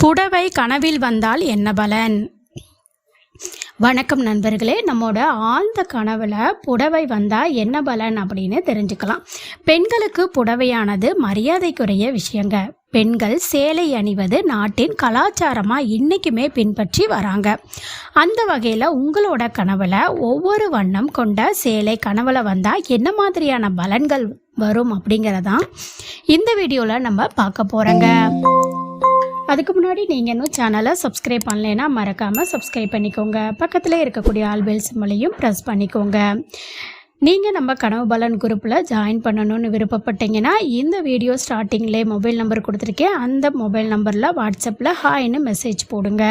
புடவை கனவில் வந்தால் என்ன பலன்? வணக்கம் நண்பர்களே நம்மோட ஆழ்ந்த கனவுல புடவை வந்தால் என்ன பலன் அப்படின்னு தெரிஞ்சுக்கலாம். பெண்களுக்கு புடவையானது மரியாதைக்குரிய விஷயங்க. பெண்கள் சேலை அணிவது நாட்டின் கலாச்சாரமாக இன்றைக்குமே பின்பற்றி வராங்க. அந்த வகையில் உங்களோட கனவுல ஒவ்வொரு வண்ணம் கொண்ட சேலை கனவுல வந்தால் என்ன மாதிரியான பலன்கள் வரும் அப்படிங்கிறதான் இந்த வீடியோவில் நம்ம பார்க்க போகிறோங்க அதுக்கு முன்னாடி நீங்கள் இன்னும் சேனலை சப்ஸ்கிரைப் பண்ணலைன்னா மறக்காமல் சப்ஸ்கிரைப் பண்ணிக்கோங்க. பக்கத்தில் இருக்கக்கூடிய ஆல்பெல் சிம்மலையும் ப்ரெஸ் பண்ணிக்கோங்க. நீங்கள் நம்ம கனவு பலன் குரூப்பில் ஜாயின் பண்ணணும்னு விருப்பப்பட்டீங்கன்னா இந்த வீடியோ ஸ்டார்டிங்லேயே மொபைல் நம்பர் கொடுத்துருக்கேன். அந்த மொபைல் நம்பரில் வாட்ஸ்அப்பில் ஹாய்னு மெசேஜ் போடுங்க.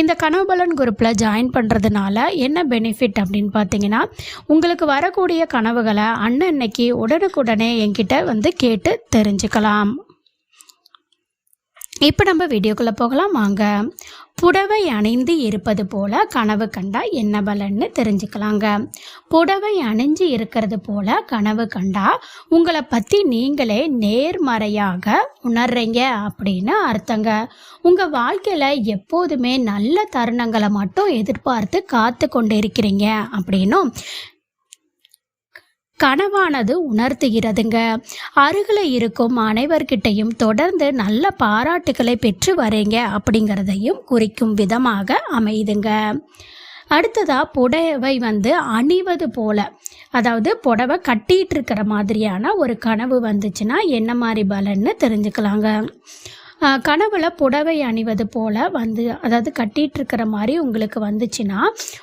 இந்த கனவு பலன் குரூப்பில் ஜாயின் பண்ணுறதுனால என்ன பெனிஃபிட் அப்படின்னு பார்த்தீங்கன்னா உங்களுக்கு வரக்கூடிய கனவுகளை அன்னன்னைக்கு உடனுக்குடனே என்கிட்ட வந்து கேட்டு தெரிஞ்சுக்கலாம். இப்போ நம்ம வீடியோக்குள்ளே போகலாம். வாங்க. புடவை அணிந்து இருப்பது போல கனவு கண்டா என்ன பலன்னு தெரிஞ்சுக்கலாங்க. புடவை அணிஞ்சு இருக்கிறது போல கனவு கண்டா உங்களை பற்றி நீங்களே நேர்மறையாக உணர்றீங்க அப்படின்னு அர்த்தங்க. உங்கள் வாழ்க்கையில் எப்போதுமே நல்ல தருணங்களை மட்டும் எதிர்பார்த்து காத்து கொண்டு இருக்கிறீங்க அப்படின்னும் கனவானது உணர்த்துகிறதுங்க. அருகில் இருக்கும் அனைவர்கிட்டையும் தொடர்ந்து நல்ல பாராட்டுகளை பெற்று வரீங்க அப்படிங்கிறதையும் குறிக்கும் விதமாக அமையுதுங்க அடுத்ததாக புடவை வந்து அணிவது போல. அதாவது புடவை கட்டிகிட்டு இருக்கிற மாதிரியான ஒரு கனவு வந்துச்சுன்னா என்ன மாதிரி பலன்னு தெரிஞ்சுக்கலாங்க. கனவுல புடவை அணிவது போல வந்து அதாவது கட்டிட்டு இருக்கிற மாதிரி உங்களுக்கு வந்துச்சுன்னா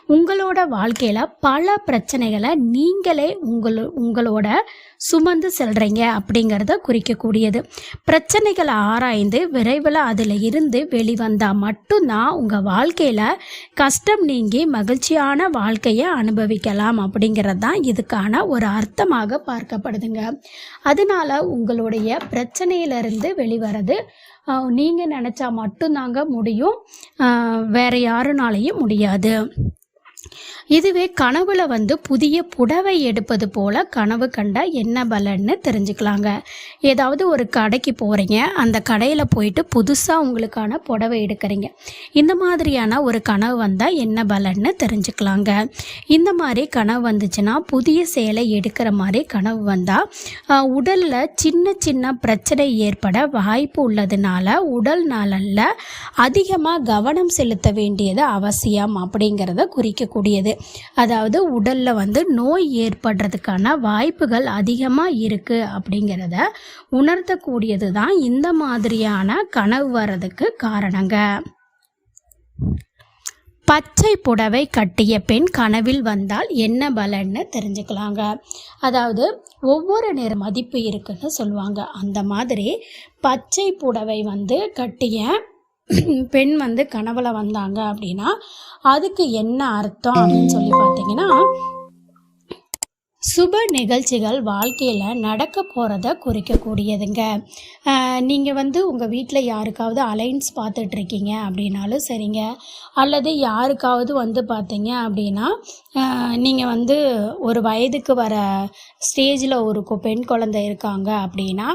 உங்களோட வாழ்க்கையில பல பிரச்சனைகளை நீங்களே உங்களோ உங்களோட சுமந்து செல்றீங்க அப்படிங்கிறத குறிக்கக்கூடியது. பிரச்சனைகளை ஆராய்ந்து விரைவில் அதில் இருந்து வெளிவந்தால் மட்டும்தான் உங்கள் வாழ்க்கையில் கஷ்டம் நீங்கி மகிழ்ச்சியான வாழ்க்கையை அனுபவிக்கலாம் அப்படிங்கிறது தான் இதுக்கான ஒரு அர்த்தமாக பார்க்கப்படுதுங்க. அதனால உங்களுடைய பிரச்சனையிலிருந்து வெளிவரது நீங்கள் நினச்சா மட்டும்தாங்க முடியும். வேறு யாருனாலையும் முடியாது. இதுவே கனவுல வந்து புதிய புடவை எடுப்பது போல கனவு கண்டா என்ன பலன்னு தெரிஞ்சுக்கலாங்க. ஏதாவது ஒரு கடைக்கு போகிறீங்க அந்த கடையில் போயிட்டு புதுசாக உங்களுக்கான புடவை எடுக்கிறீங்க. இந்த மாதிரியான ஒரு கனவு வந்தால் என்ன பலன்னு தெரிஞ்சுக்கலாங்க. இந்த மாதிரி கனவு வந்துச்சுன்னா புதிய சேலை எடுக்கிற மாதிரி கனவு வந்தால் உடலில் சின்ன சின்ன பிரச்சனை ஏற்பட வாய்ப்பு உள்ளதுனால உடல் நலனில் அதிகமாக கவனம் செலுத்த வேண்டியது அவசியம் அப்படிங்கிறத கூடியது. அதாவது உடலில் வந்து நோய் ஏற்படுறதுக்கான வாய்ப்புகள் அதிகமாக இருக்குது அப்படிங்கிறத உணர்த்தக்கூடியது தான் இந்த மாதிரியான கனவு வர்றதுக்கு காரணங்க. பச்சை புடவை கட்டிய பெண் கனவில் வந்தால் என்ன பலன்னு தெரிஞ்சுக்கலாங்க. அதாவது ஒவ்வொரு நேர மதிப்பு இருக்குன்னு சொல்லுவாங்க. அந்த மாதிரி பச்சை புடவை வந்து கட்டிய பெண் வந்து கனவுல வந்தாங்க அப்படின்னா அதுக்கு என்ன அர்த்தம் அப்படின்னு சொல்லி பார்த்தீங்கன்னா சுப நிகழ்ச்சிகள் வாழ்க்கையில் நடக்க போகிறத குறிக்கக்கூடியதுங்க. நீங்கள் வந்து உங்கள் வீட்டில் யாருக்காவது அலைன்ஸ் பார்த்துட்ருக்கீங்க அப்படின்னாலும் சரிங்க. அல்லது யாருக்காவது வந்து பார்த்தீங்க அப்படின்னா நீங்கள் வந்து ஒரு வயதுக்கு வர ஸ்டேஜில் ஒரு பெண் குழந்தை இருக்காங்க அப்படின்னா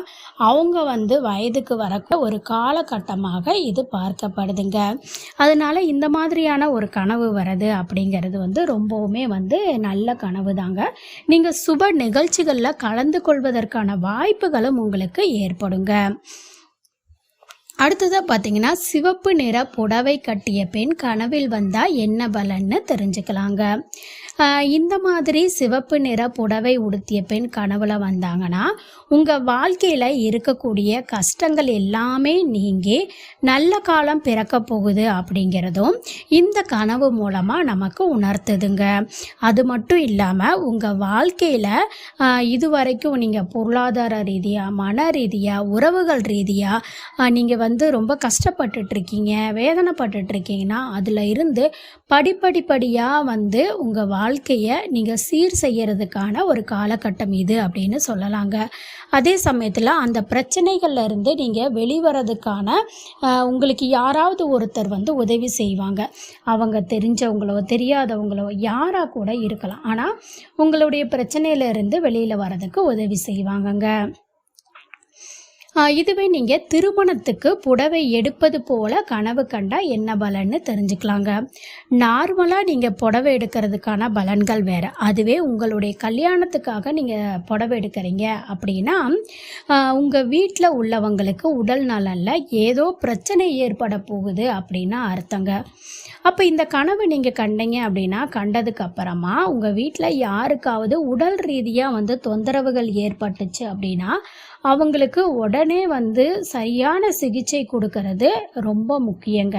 அவங்க வந்து வயதுக்கு வரக்க ஒரு காலகட்டமாக இது பார்க்கப்படுதுங்க. அதனால இந்த மாதிரியான ஒரு கனவு வர்றது அப்படிங்கிறது வந்து ரொம்பவுமே வந்து நல்ல கனவு தாங்க நீங்கள் சுப நிகழ்ச்சிகளில் கலந்து கொள்வதற்கான வாய்ப்புகளும் உங்களுக்கு ஏற்படுங்க. அடுத்ததாக பார்த்தீங்கன்னா சிவப்பு நிற புடவை கட்டிய பெண் கனவில் வந்தால் என்ன பலன்னு தெரிஞ்சுக்கலாங்க. இந்த மாதிரி சிவப்பு நிற புடவை உடுத்திய பெண் கனவுல வந்தாங்கன்னா உங்கள் வாழ்க்கையில் இருக்கக்கூடிய கஷ்டங்கள் எல்லாமே நீங்கி நல்ல காலம் பிறக்க போகுது அப்படிங்கிறதும் இந்த கனவு மூலமாக நமக்கு உணர்த்துதுங்க. அது மட்டும் இல்லாமல் உங்கள் வாழ்க்கையில் இதுவரைக்கும் நீங்கள் பொருளாதார ரீதியாக மன ரீதியாக உறவுகள் ரீதியாக நீங்கள் வந்து வந்து ரொம்ப கஷ்டப்பட்டுட்டு இருக்கீங்க வேதனைப்பட்டுட்டு இருக்கீங்கன்னா அதில் இருந்து படிப்படிப்படியாக வந்து உங்கள் வாழ்க்கையை நீங்கள் சீர் செய்யறதுக்கான ஒரு காலகட்டம் இது அப்படின்னு சொல்லலாங்க. அதே சமயத்தில் அந்த பிரச்சனைகள்ல இருந்து நீங்கள் வெளிவரதுக்கான உங்களுக்கு யாராவது ஒருத்தர் வந்து உதவி செய்வாங்க. அவங்க தெரிஞ்சவங்களோ தெரியாதவங்களோ யாராக கூட இருக்கலாம். ஆனால் உங்களுடைய பிரச்சனையில இருந்து வெளியில் வரதுக்கு உதவி செய்வாங்கங்க. இதுவே நீங்கள் திருமணத்துக்கு புடவை எடுப்பது போல கனவு கண்டா என்ன பலன்னு தெரிஞ்சுக்கலாங்க. நார்மலாக நீங்கள் புடவை எடுக்கிறதுக்கான பலன்கள் வேறு. அதுவே உங்களுடைய கல்யாணத்துக்காக நீங்கள் புடவை எடுக்கிறீங்க அப்படின்னா உங்கள் வீட்டில் உள்ளவங்களுக்கு உடல் நலனில் ஏதோ பிரச்சனை ஏற்பட போகுது அப்படின்னு அர்த்தங்க. அப்போ இந்த கனவு நீங்கள் கண்டீங்க அப்படின்னா கண்டதுக்கு அப்புறமா உங்கள் வீட்டில் யாருக்காவது உடல் ரீதியாக வந்து தொந்தரவுகள் ஏற்பட்டுச்சு அப்படின்னா அவங்களுக்கு உடனே வந்து சரியான சிகிச்சை கொடுக்கறது ரொம்ப முக்கியங்க.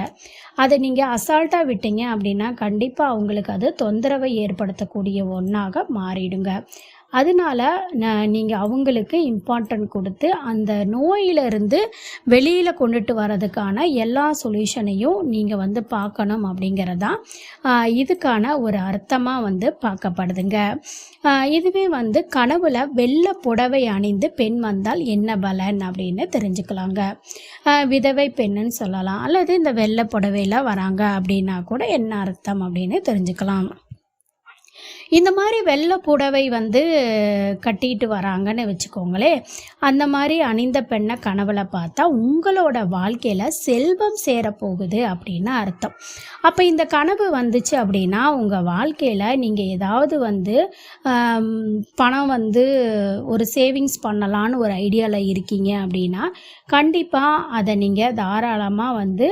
அதை நீங்கள் அசால்ட்டாக விட்டீங்க அப்படின்னா கண்டிப்பாக அவங்களுக்கு அது தொந்தரவை ஏற்படுத்தக்கூடிய ஒன்றாக மாறிடுங்க. அதனால நீங்கள் அவங்களுக்கு இம்பார்ட்டன்ட் கொடுத்து அந்த நோயிலிருந்து வெளியில் கொண்டுட்டு வர்றதுக்கான எல்லா சொல்யூஷனையும் நீங்கள் வந்து பார்க்கணும் அப்படிங்கிறதான் இதுக்கான ஒரு அர்த்தமாக வந்து பார்க்கப்படுதுங்க. இதுவே வந்து கனவுல வெள்ளை புடவை அணிந்து பெண் வந்தால் என்ன பலன் அப்படின்னு தெரிஞ்சுக்கலாங்க. விதவை பெண்ணுன்னு சொல்லலாம். அல்லது இந்த வெள்ளை புடவையில் வராங்க அப்படின்னா கூட என்ன அர்த்தம் அப்படின்னு தெரிஞ்சுக்கலாம். இந்த மாதிரி வெள்ளை புடவை வந்து கட்டிட்டு வராங்கன்னு வச்சுக்கோங்களே அந்த மாதிரி அணிந்த பெண்ணை கனவுல பார்த்தா உங்களோட வாழ்க்கையில் செல்வம் சேரப்போகுது அப்படின்னு அர்த்தம். அப்போ இந்த கனவு வந்துச்சு அப்படின்னா உங்கள் வாழ்க்கையில் நீங்கள் ஏதாவது வந்து பணம் வந்து ஒரு சேவிங்ஸ் பண்ணலான்னு ஒரு ஐடியாவில் இருக்கீங்க அப்படின்னா கண்டிப்பாக அதை நீங்கள் தாராளமாக வந்து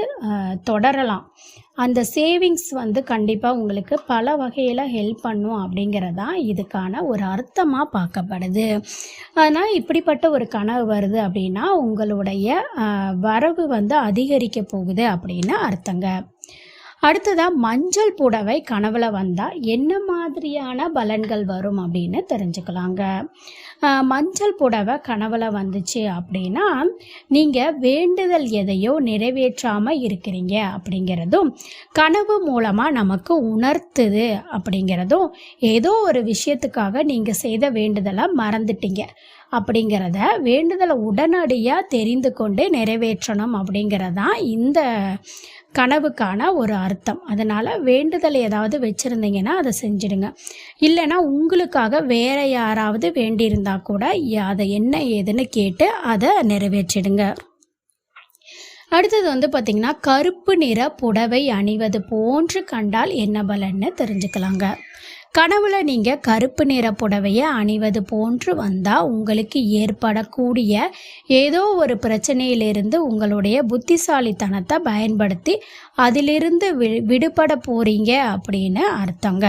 தொடரலாம். அந்த சேவிங்ஸ் வந்து கண்டிப்பாக உங்களுக்கு பல வகையில் ஹெல்ப் பண்ணும் அப்படிங்கிறதான் இதுக்கான ஒரு அர்த்தமாக பார்க்கப்படுது. ஆனால் இப்படிப்பட்ட ஒரு கனவு வருது அப்படின்னா உங்களுடைய வரவு வந்து அதிகரிக்க போகுது அப்படின்னு அர்த்தங்க. அடுத்ததாக மஞ்சள் புடவை கனவுல வந்தால் என்ன மாதிரியான பலன்கள் வரும் அப்படின்னு தெரிஞ்சுக்கலாங்க. மஞ்சள் புடவை கனவுல வந்துச்சு அப்படின்னா நீங்கள் வேண்டுதல் எதையோ நிறைவேற்றாமல் இருக்கிறீங்க அப்படிங்கிறதும் கனவு மூலமாக நமக்கு உணர்த்துது அப்படிங்கிறதும் ஏதோ ஒரு விஷயத்துக்காக நீங்கள் செய்த வேண்டுதலை மறந்துட்டீங்க. அப்படிங்கிறத வேண்டுதலை உடனடியாக தெரிந்து கொண்டு நிறைவேற்றணும் அப்படிங்கிறதான் இந்த கனவுக்கான ஒரு அர்த்தம். அதனால் வேண்டுதல் ஏதாவது வச்சுருந்தீங்கன்னா அதை செஞ்சிடுங்க. இல்லைன்னா உங்களுக்காக வேற யாராவது வேண்டியிருந்தா கூட அதை என்ன ஏதுன்னு கேட்டு அதை நிறைவேற்றிடுங்க. அடுத்தது வந்து பார்த்திங்கன்னா கருப்பு நிற புடவை அணிவது போன்று கண்டால் என்ன பலன்னு தெரிஞ்சுக்கலாங்க. கனவுல நீங்கள் கருப்பு நிற புடவையை அணிவது போன்று வந்தால் உங்களுக்கு ஏற்படக்கூடிய ஏதோ ஒரு பிரச்சனையிலிருந்து உங்களுடைய புத்திசாலித்தனத்தை பயன்படுத்தி அதிலிருந்து வி விடுபட போகிறீங்க அப்படின்னு அர்த்தங்க.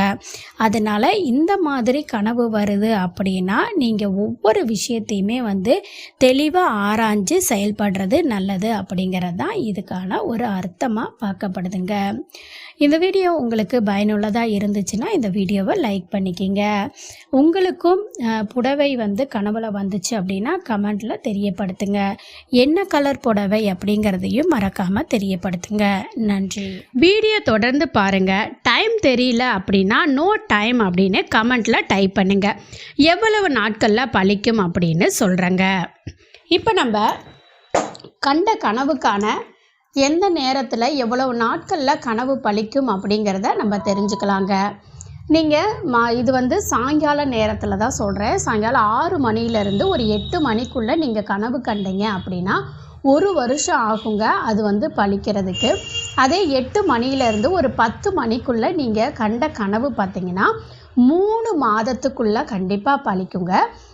அதனால் இந்த மாதிரி கனவு வருது அப்படின்னா நீங்கள் ஒவ்வொரு விஷயத்தையுமே வந்து தெளிவாக ஆராய்ஞ்சு செயல்படுறது நல்லது அப்படிங்கிறது தான் இதுக்கான ஒரு அர்த்தமாக பார்க்கப்படுதுங்க. இந்த வீடியோ உங்களுக்கு பயனுள்ளதாக இருந்துச்சுன்னா இந்த வீடியோவை லைக் பண்ணிக்கிங்க. உங்களுக்கும் புடவை வந்து கனவுல வந்துச்சு அப்படின்னா கமெண்ட்டில் தெரியப்படுத்துங்க. என்ன கலர் புடவை அப்படிங்கிறதையும் மறக்காமல் தெரியப்படுத்துங்க. நன்றி. வீடியோ தொடர்ந்து பாருங்க. டைம் தெரியல அப்படின்னா நோ டைம் அப்படின்னு கமெண்ட்டில் டைப் பண்ணுங்க. எவ்வளவு நாட்களில் பழிக்கும் அப்படின்னு சொல்கிறேங்க இப்போ நம்ம கண்ட கனவுக்கான எந்த நேரத்தில் எவ்வளவு நாட்களில் கனவு பழிக்கும் அப்படிங்கிறத நம்ம தெரிஞ்சுக்கலாங்க. நீங்கள் மா இது வந்து சாயங்கால நேரத்தில் தான் சொல்கிறேன் சாயங்காலம் ஆறு மணிலேருந்து ஒரு எட்டு மணிக்குள்ளே நீங்கள் கனவு கண்டீங்க அப்படின்னா ஒரு வருஷம் ஆகுங்க அது வந்து பழிக்கிறதுக்கு. அதே எட்டு மணியிலேருந்து ஒரு பத்து மணிக்குள்ளே நீங்கள் கண்ட கனவு பார்த்தீங்கன்னா மூணு மாதத்துக்குள்ளே கண்டிப்பாக பழிக்குங்க.